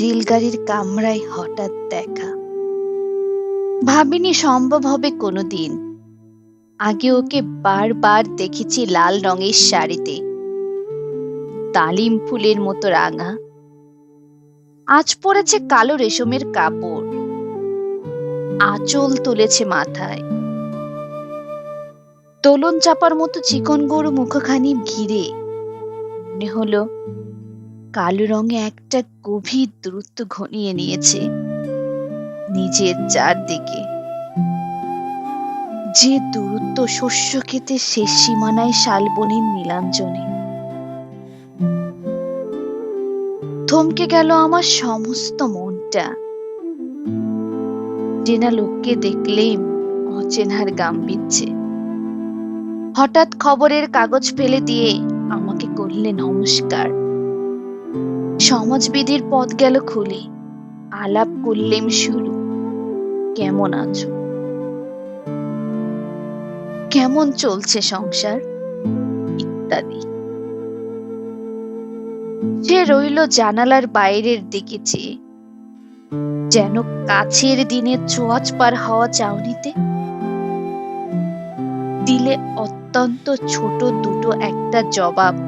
রেলগাড়ির কামরায় হঠাৎ দেখা। ভাবিনি সম্ভব হবে কোনোদিন। আগে ওকে বারবার দেখেছি লাল রঙের শাড়িতে। তালিম ফুলের মতো রাঙা। আজ পরেছে কালো রেশমের কাপড়। আঁচল তুলেছে মাথায়। দোলন চাপার মতো চিকন গরু মুখখানি ঘিরে। মনে হলো কালো রঙে একটা গভীর দূরত্ব ঘনিয়ে নিয়েছে নিজের চারদিকে। যে দূরত্ব শস্য খেতে শেষ সীমানায় শালবনির নীলাঞ্জনে। থমকে গেল আমার সমস্ত মনটা। চেনা লোককে দেখলেই অচেনার গাম্ভীর্যে হঠাৎ খবরের কাগজ ফেলে দিয়ে আমাকে করলে নমস্কার। সমাজবিধির পথ গেল খুলে। আলাপ করলেম শুরু কেমন আছো? কেমন চলছে সংসার? ইত্যাদি। সে রইল জানালার বাইরের দিকে চেয়ে, যেন কাছের দিনে ছোঁয়াচ পার হওয়া চাউনিতে, দিলে অত্যন্ত ছোট দুটো একটা জবাব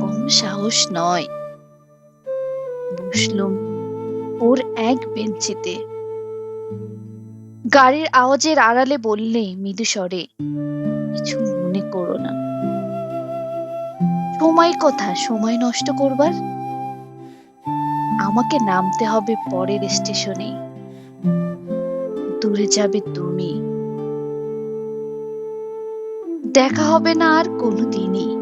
কম সাহস নয়। বসলুম ওর এক বেঞ্চিতে। গাড়ির আওয়াজের আড়ালে বললে মৃদু স্বরে, কিছু মনে করো না। সময় কথা, সময় নষ্ট করবার। আমাকে নামতে হবে পরের স্টেশনে। দূরে যাবে তুমি। দেখা হবে না আর কোনোদিনই।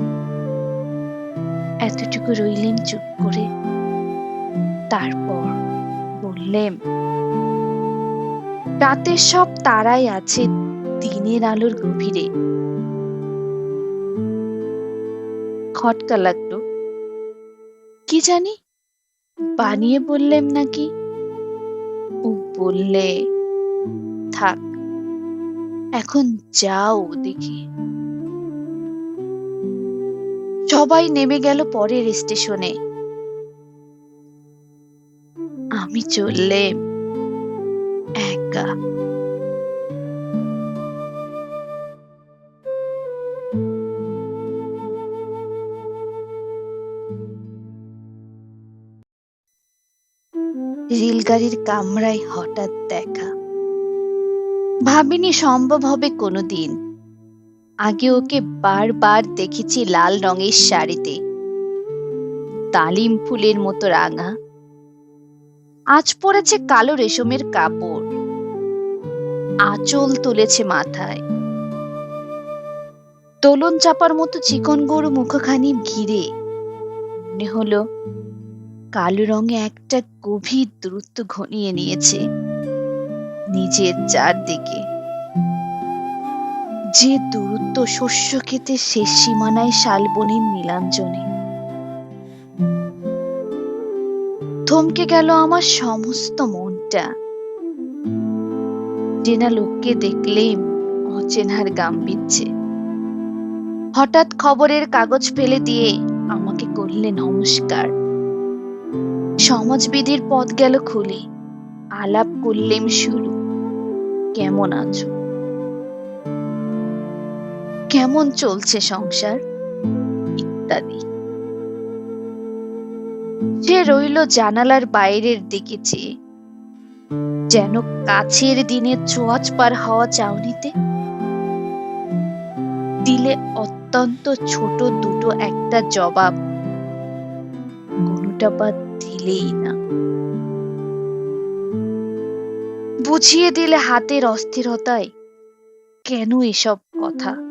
এতটুকু রইলেন চুপ করে। তারপর বললেন, রাতের সব তারাই আছে দিনের আলোর গভীরে। খটকা লাগল। কি জানি, বানিয়ে বললেন নাকি? বললে, থাক, এখন যাও দেখি। সবাই নেমে গেল পরের স্টেশনে। আমি চললে একা। রেলগাড়ির কামরায় হঠাৎ দেখা। ভাবিনি সম্ভব হবে কোনোদিন। আগে ওকে বারবার দেখেছি লাল রঙের শাড়িতে। তালিম ফুলের মতো রাঙা। আজ পরেছে কালো রেশমের কাপড়। আঁচল তুলেছে মাথায়। দোলন চাপার মতো চিকন গরু মুখখানি ঘিরে। মনে হলো, কালো রঙে একটা গভীর দূরত্ব ঘনিয়ে নিয়েছে। নিজের চারদিকে। যে দূরত্ব শস্য খেতে শেষ সীমানায় শালবনির নীলাঞ্জনে। থমকে গেল আমার সমস্ত মনটা। চেনা লোককে দেখলেই অচেনার গাম্ভীর্যে। হঠাৎ খবরের কাগজ ফেলে দিয়ে আমাকে করলে নমস্কার। সমাজবিধির পথ গেল খুলে। আলাপ করলেম শুরু। কেমন আছো? কেমন চলছে সংসার? ইত্যাদি। সে রইল জানালার বাইরের দিকে চেয়ে। যেন কাছের দিনে ছোঁয়াচ পার হওয়া চাউনিতে। দিলে অত্যন্ত ছোট দুটো একটা জবাব। কোনোটা বা দিলেই না। বুঝিয়ে দিলে হাতের অস্থিরতায়। কেন এসব কথা?